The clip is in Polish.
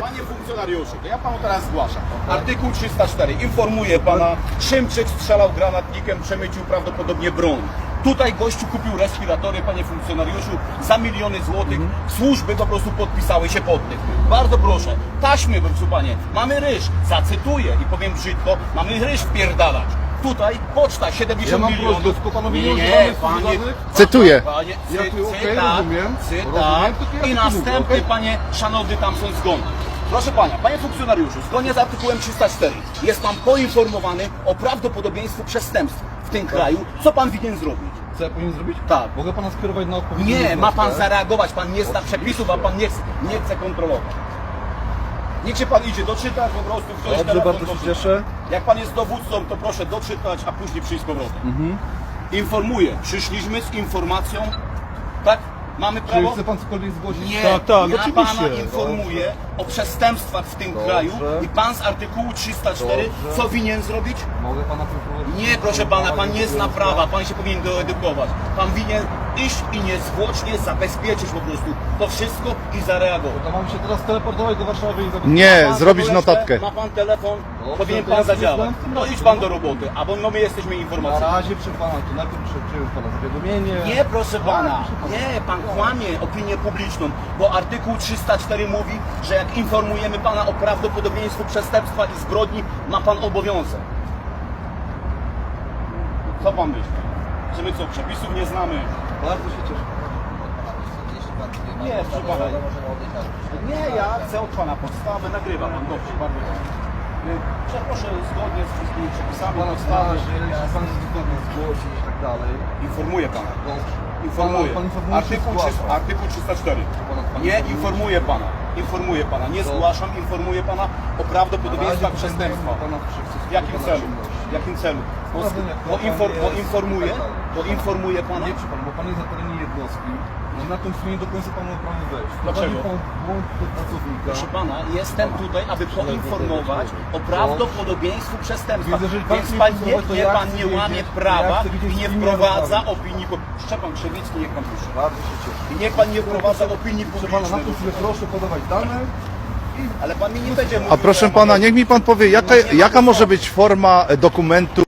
Panie funkcjonariuszu, to ja panu teraz zgłaszam. Artykuł 304 informuje pana, Szymczyk strzelał granatnikiem, przemycił prawdopodobnie broń. Tutaj gościu kupił respiratory, panie funkcjonariuszu, za miliony złotych. Służby po prostu podpisały się pod tym. Bardzo proszę, taśmy, proszę panie, mamy ryż, zacytuję i powiem brzydko, mamy ryż wpierdalać. Tutaj poczta 70 Ja mam milionów. prośbę, tylko panowie nie nie, używamy panie, sformułowanych? Cytuję. Panie, Ja cy, tu, okej, cytat, rozumiem. cytat Rozumiem, tylko ja i tylko mówię, następny, okej? panie szanowny, tam są zgony. Proszę pana, panie funkcjonariuszu, zgodnie z artykułem 304 jest pan poinformowany o prawdopodobieństwie przestępstw w tym kraju. Co pan winien zrobić? Co ja powinien zrobić? Tak. Mogę pana skierować na odpowiednią Nie, ma pan zareagować, pan nie zna przepisów, a pan nie chce, nie chce kontrolować. Niech się pan idzie doczytać po prostu, wziąć Dobrze, bardzo się cieszę. Jak pan jest dowódcą, to proszę doczytać, a później przyjść z powrotem. Mhm. Informuję, przyszliśmy z informacją, tak? Mamy Czy prawo? chce pan cokolwiek zgłosić? Nie, Tak, tak, ja oczywiście. pana informuję o przestępstwach w tym Dobrze. kraju i pan z artykułu 304 Dobrze. co winien zrobić? Mogę pana poprowadzić? Nie, proszę pana, pan nie zna prawa, pan się powinien doedukować. Pan winien iść i niezwłocznie zabezpieczyć po prostu to wszystko i zareagować. To mam się teraz teleportować do Warszawy i zabezpieczyć. Nie, pan zrobić notatkę. Ma pan telefon, powinien pan zadziałać. No idź pan do roboty, a bo no my jesteśmy Na informacyjni. razie przy pana, to najpierw przyjąć pana zawiadomienie. Nie, proszę pana, Tak, proszę pana. nie, pan kłamie opinię publiczną, bo artykuł 304 mówi, że jak informujemy pana o prawdopodobieństwie przestępstwa i zbrodni, ma pan obowiązek. Co pan myśli? Że my co, przepisów nie znamy? Bardzo się cieszę. Nie, proszę pana. Nie, ja chcę od pana podstawę, nagrywa pan, dobrze, bardzo dobrze. Y, Przeproszę, zgodnie z wszystkimi przepisami Pana podstawy, twarz, jeśli pan jest zgodny zgłosić i tak dalej. informuję pana. Informuję. Pan, pan informuje się Artykuł, zgłasza. 300, artykuł 304. Pana- pan Nie, informuje. informuję pana. Informuję pana. Nie zgłaszam, informuję pana o prawdopodobieństwach przestępstwa. pana W jakim celu? W jakim celu? Bo, bo, infor, bo informuję, tak dalej. bo informuję pana. Nie, przy pan, bo pan jest na terenie jednostki. No na tym nie do końca pan ma prawo wejść. Dlaczego? Wprowadził pan w błąd do pracownika. Proszę pana, jestem tutaj, aby poinformować o prawdopodobieństwu przestępstwa. Widzę, że pan Więc pan nie, to nie, ja pan chcę nie łamie prawa ja chcę wiedzieć, i nie z kim ja wprowadza rozmawiam. opinii. pu- Szczepan Krzewicki, niech pan pisze. Bardzo się cieszę. I niech pan nie wprowadza opinii Proszę pana, na publicznej. tym chwilę proszę podawać dane. Ale pan mi nie będzie mówił, A proszę że ja mam- pana, niech mi pan powie, jaka, jaka może być forma dokumentu